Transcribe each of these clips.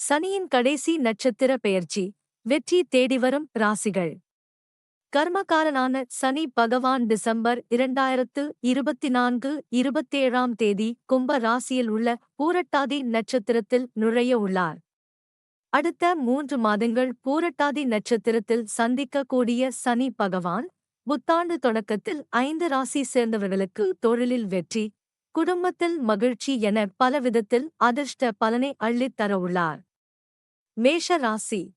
சனியின் கடைசி நட்சத்திர பெயர்ச்சி வெற்றி தேடிவரும் ராசிகள். கர்மகாரனான சனி பகவான் டிசம்பர் இரண்டாயிரத்து இருபத்தி நான்கு இருபத்தேழாம் தேதி கும்ப ராசியில் உள்ள பூரட்டாதி நட்சத்திரத்தில் நுழைய உள்ளார். அடுத்த மூன்று மாதங்கள் பூரட்டாதி நட்சத்திரத்தில் சந்திக்கக்கூடிய சனி பகவான் புத்தாண்டு தொடக்கத்தில் ஐந்து ராசி சேர்ந்தவர்களுக்கு தொழிலில் வெற்றி குடும்பத்தில் மகிழ்ச்சி என பலவிதத்தில் அதிர்ஷ்ட பலனை அள்ளித்தர உள்ளார். மேஷ ராசி.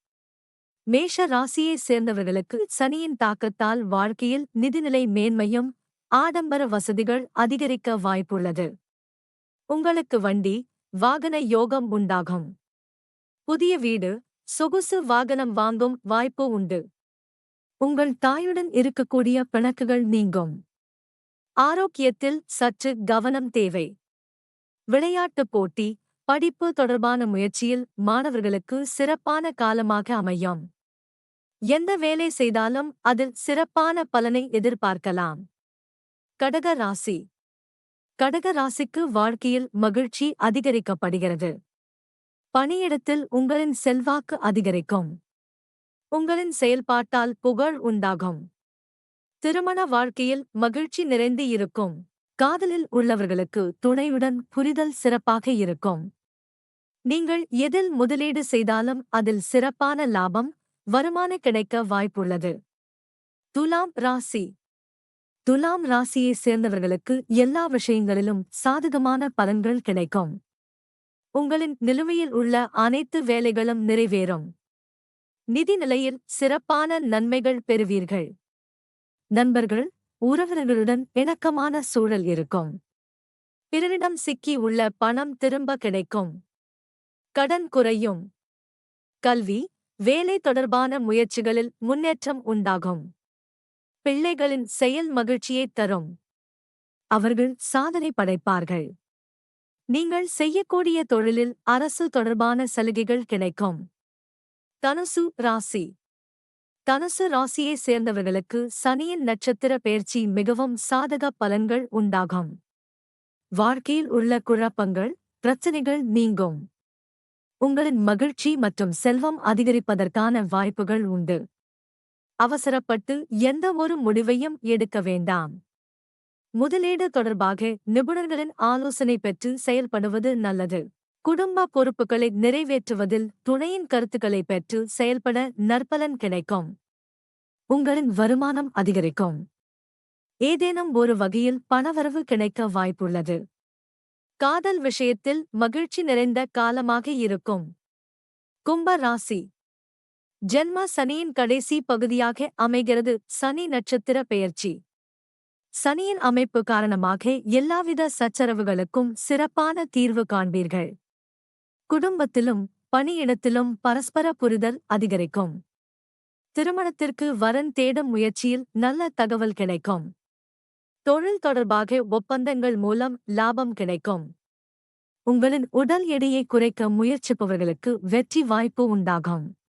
மேஷ ராசியைச் சேர்ந்தவர்களுக்கு சனியின் தாக்கத்தால் வாழ்க்கையில் நிதிநிலை மேன்மையும் ஆடம்பர வசதிகள் அதிகரிக்க வாய்ப்புள்ளது. உங்களுக்கு வண்டி வாகன யோகம் உண்டாகும். புதிய வீடு சொகுசு வாகனம் வாங்கும் வாய்ப்பு உண்டு. உங்கள் தாயுடன் இருக்கக்கூடிய பிணக்குகள் நீங்கும். ஆரோக்கியத்தில் சற்று கவனம் தேவை. விளையாட்டுப் போட்டி படிப்பு தொடர்பான முயற்சியில் மாணவர்களுக்கு சிறப்பான காலமாக அமையும். எந்த வேலை செய்தாலும் அதில் சிறப்பான பலனை எதிர்பார்க்கலாம். கடக ராசி. கடக ராசிக்கு வாழ்க்கையில் மகிழ்ச்சி அதிகரிக்கப்படுகிறது. பணியிடத்தில் உங்களின் செல்வாக்கு அதிகரிக்கும். உங்களின் செயல்பாட்டால் புகழ் உண்டாகும். திருமண வாழ்க்கையில் மகிழ்ச்சி நிறைந்து இருக்கும். காதலில் உள்ளவர்களுக்கு துணையுடன் புரிதல் சிறப்பாக இருக்கும். நீங்கள் எதில் முதலீடு செய்தாலும் அதில் சிறப்பான லாபம் வருமான கிடைக்க வாய்ப்புள்ளது. துலாம் ராசி. துலாம் ராசியைச் சேர்ந்தவர்களுக்கு எல்லா விஷயங்களிலும் சாதகமான பலன்கள் கிடைக்கும். உங்களின் நிலுவையில் உள்ள அனைத்து வேலைகளும் நிறைவேறும். நிதி நிலையில் சிறப்பான நன்மைகள் பெறுவீர்கள். நண்பர்கள் உறவினர்களுடன் இணக்கமான சூழல் இருக்கும். பிறரிடம் சிக்கி உள்ள பணம் திரும்ப கிடைக்கும். கடன் குறையும். கல்வி வேலை தொடர்பான முயற்சிகளில் முன்னேற்றம் உண்டாகும். பிள்ளைகளின் செயல் மகிழ்ச்சியைத் தரும். அவர்கள் சாதனை படைப்பார்கள். நீங்கள் செய்யக்கூடிய தொழிலில் அரசு தொடர்பான சலுகைகள் கிடைக்கும். தனுசு ராசி. தனுசு ராசியைச் சேர்ந்தவர்களுக்கு சனியின் நட்சத்திர பயிற்சி மிகவும் சாதக பலன்கள் உண்டாகும். வாழ்க்கையில் உள்ள குழப்பங்கள் பிரச்சனைகள் நீங்கும். உங்களின் மகிழ்ச்சி மற்றும் செல்வம் அதிகரிப்பதற்கான வாய்ப்புகள் உண்டு. அவசரப்பட்டு எந்த ஒரு முடிவையும் எடுக்க வேண்டாம். முதலீடு தொடர்பாக நிபுணர்களின் ஆலோசனை பெற்று செயல்படுவது நல்லது. குடும்ப பொறுப்புகளை நிறைவேற்றுவதில் துணையின் கருத்துக்களை பெற்று செயல்பட நற்பலன் கிடைக்கும். உங்களின் வருமானம் அதிகரிக்கும். ஏதேனும் ஒரு வகையில் பணவரவு கிடைக்க வாய்ப்புள்ளது. காதல் விஷயத்தில் மகிழ்ச்சி நிறைந்த காலமாக இருக்கும். கும்ப ராசி. ஜென்ம சனியின் கடைசி பகுதியாக அமைகிறது சனி நட்சத்திர பெயர்ச்சி. சனியின் அமைப்பு காரணமாக எல்லாவித சச்சரவுகளுக்கும் சிறப்பான தீர்வு காண்பீர்கள். குடும்பத்திலும் பணியிடத்திலும் பரஸ்பர புரிதல் அதிகரிக்கும். திருமணத்திற்கு வரன் தேடும் முயற்சியில் நல்ல தகவல் கிடைக்கும். தொழில் தொடர்பாக ஒப்பந்தங்கள் மூலம் லாபம் கிடைக்கும். உங்களின் உடல் எடையை குறைக்க முயற்சிப்பவர்களுக்கு வெற்றி வாய்ப்பு உண்டாகும்.